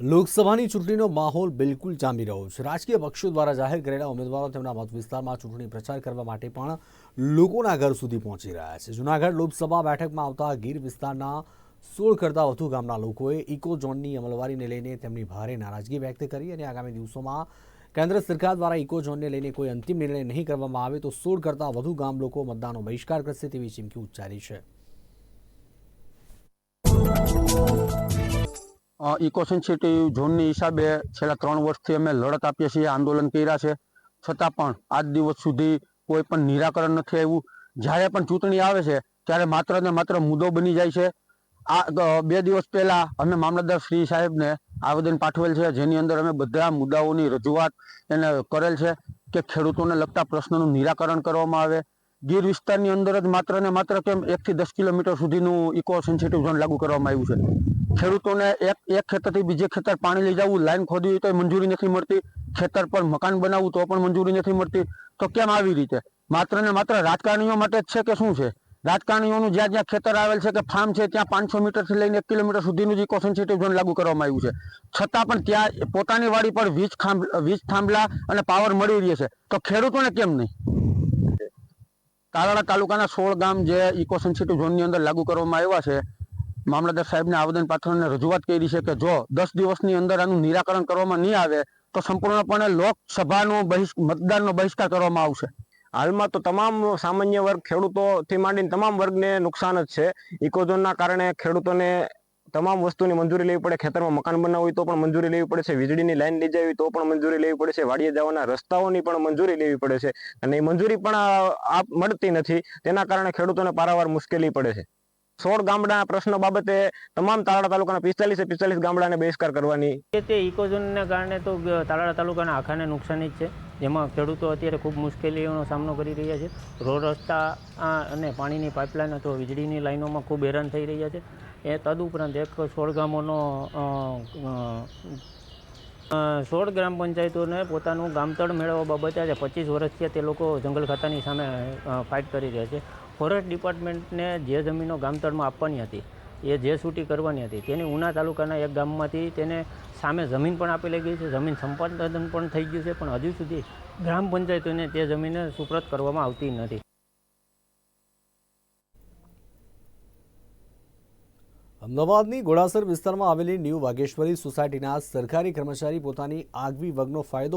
લોકસભાની ચૂંટણીનો માહોલ બિલકુલ જામી રહ્યો છે. રાજકીય પક્ષો દ્વારા જાહેર કરેલા ઉમેદવારો તેમના મત વિસ્તારમાં ચૂંટણી પ્રચાર કરવા માટે પણ લોકોના ઘર સુધી પહોંચી રહ્યા છે. જૂનાગઢ લોકસભા બેઠકમાં આવતા ગીર વિસ્તારના સોળ કરતાં વધુ ગામના લોકોએ ઇકો ઝોનની અમલવારીને લઈને તેમની ભારે નારાજગી વ્યક્ત કરી અને આગામી દિવસોમાં કેન્દ્ર સરકાર દ્વારા ઇકો ઝોનને લઈને કોઈ અંતિમ નિર્ણય નહીં કરવામાં આવે તો સોળ કરતાં વધુ ગામ લોકો મતદાનનો બહિષ્કાર કરશે તેવી ચીમકી ઉચ્ચારી છે. ઇકો સેન્સિટિવ ઝોનની હિસાબે છેલ્લા ત્રણ વર્ષથી અમે લડત આપીએ છીએ, આંદોલન કર્યા છે. છતાં પણ આજ દિવસ સુધી કોઈ પણ નિરાકરણ નથી આવ્યું. જ્યારે પણ ચૂંટણી આવે છે, ત્યારે માત્ર ને માત્ર મુદ્દો બની જાય છે. આ બે દિવસ પહેલાં અમે મામલતદાર શ્રી સાહેબને આવેદન પાઠવેલ છે, જેની અંદર અમે બધા મુદ્દાઓની રજૂઆત એને કરેલ છે કે ખેડૂતોને લગતા પ્રશ્નોનું નિરાકરણ કરવામાં આવે. ગીર વિસ્તારની અંદર જ માત્ર ને માત્ર કેમ એકથી દસ કિલોમીટર સુધીનું ઇકો સેન્સિટિવ ઝોન લાગુ કરવામાં આવ્યું છે. ખેડૂતોને એક એક ખેતરથી બીજે ખેતર પાણી લઈ જવું, લાઈન ખોદવી તો મંજૂરી નથી મળતી. ખેતર પર મકાન બનાવવું તો પણ મંજૂરી નથી મળતી. તો કેમ આવી રીતે? માત્ર ને માત્ર રાજકારણીઓ માટે જ છે કે શું છે? રાજકારણીઓનું જ્યાં જ્યાં ખેતર આવેલ છે કે ફાર્મ છે, ત્યાં પાંચસો મીટરથી લઈને એક કિલોમીટર સુધીનું ઇકો સેન્સિટિવ ઝોન લાગુ કરવામાં આવ્યું છે. છતાં પણ ત્યાં પોતાની વાડી પર વીજ ખાંભ, વીજ થાંભલા અને પાવર મળી રહે છે. તો ખેડૂતોને કેમ નહીં? તાલાળા તાલુકાના સોળ ગામ જે ઇકો સેન્સિટિવ ઝોનની અંદર લાગુ કરવામાં આવ્યા છે મામલતદાર સાહેબને આવેદન પાઠવને રજૂઆત કરી છે કે જો દસ દિવસની અંદર આનું નિરાકરણ કરવામાં નહીં આવે, તો સંપૂર્ણપણે લોકસભાનો મતદાનનો બહિષ્કાર કરવામાં આવશે. હાલમાં તો તમામ સામાન્ય વર્ગ ખેડૂતોથી માંડીને તમામ વર્ગને નુકસાન જ છે. ઇકોઝોનના કારણે ખેડૂતોને તમામ વસ્તુની મંજૂરી લેવી પડે, ખેતરમાં મકાન બનાવવું હોય તો પણ મંજૂરી લેવી પડે છે, વીજળીની લાઈન લઈ જવી તો પણ મંજૂરી લેવી પડે છે, વાડીએ જવાના રસ્તાઓની પણ મંજૂરી લેવી પડે છે. અને એ મંજૂરી પણ મળતી નથી. તેના કારણે ખેડૂતોને પારાવાર મુશ્કેલી પડે છે. સોળ ગામડાના પ્રશ્નો બાબતે તમામ તાલાળા તાલુકાના પિસ્તાલીસે પિસ્તાલીસ ગામડાને બહિષ્કાર કરવાની. તે ઇકોઝોનને કારણે તો તાલાળા તાલુકાના આખાને નુકસાની જ છે. જેમાં ખેડૂતો અત્યારે ખૂબ મુશ્કેલીઓનો સામનો કરી રહ્યા છે. રોડ રસ્તા અને પાણીની પાઇપલાઇન અથવા વીજળીની લાઈનોમાં ખૂબ હેરાન થઈ રહ્યા છે. એ તદુપરાંત એક સોળ ગામોનો સોળ ગ્રામ પંચાયતોને પોતાનું ગામતળ મેળવવા બાબતે આજે પચીસ વર્ષથી તે લોકો જંગલ ખાતાની સામે ફાઇટ કરી રહ્યા છે. ફોરેસ્ટ ડિપાર્ટમેન્ટને જે જમીનો ગામતળમાં આપવાની હતી, એ જે છૂટી કરવાની હતી, તેની ઉના તાલુકાના એક ગામમાંથી તેને સામે જમીન પણ આપેલી ગઈ છે. જમીન સંપાદન પણ થઈ ગયું છે, પણ હજુ સુધી ગ્રામ પંચાયતોને તે જમીને સુપ્રત કરવામાં આવતી નથી. અમદાવાદની ગોળાસર વિસ્તારમાં આવેલી ન્યૂ વાઘેશ્વરી સોસાયટીના સરકારી કર્મચારી પોતાની આગવી વગનો ફાયદો